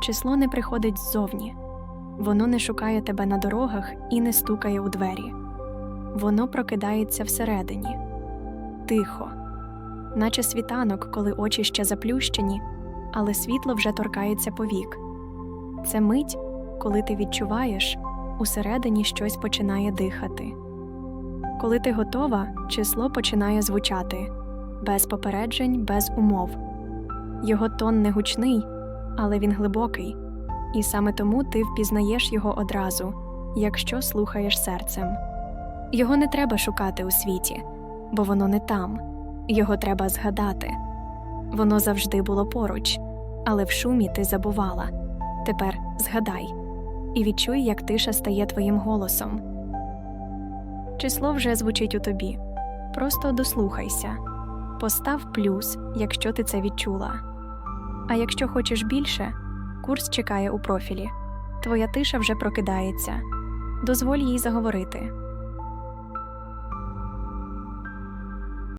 Число не приходить ззовні, воно не шукає тебе на дорогах і не стукає у двері. Воно прокидається всередині, тихо, наче світанок, коли очі ще заплющені, але світло вже торкається повік. Це мить, коли ти відчуваєш, усередині щось починає дихати. Коли ти готова, число починає звучати без попереджень, без умов. Його тон не гучний, але він глибокий, і саме тому ти впізнаєш його одразу, якщо слухаєш серцем. Його не треба шукати у світі, бо воно не там, його треба згадати. Воно завжди було поруч, але в шумі ти забувала. Тепер згадай і відчуй, як тиша стає твоїм голосом. Число вже звучить у тобі. Просто дослухайся. Постав плюс, якщо ти це відчула. А якщо хочеш більше, курс чекає у профілі. Твоя тиша вже прокидається. Дозволь їй заговорити.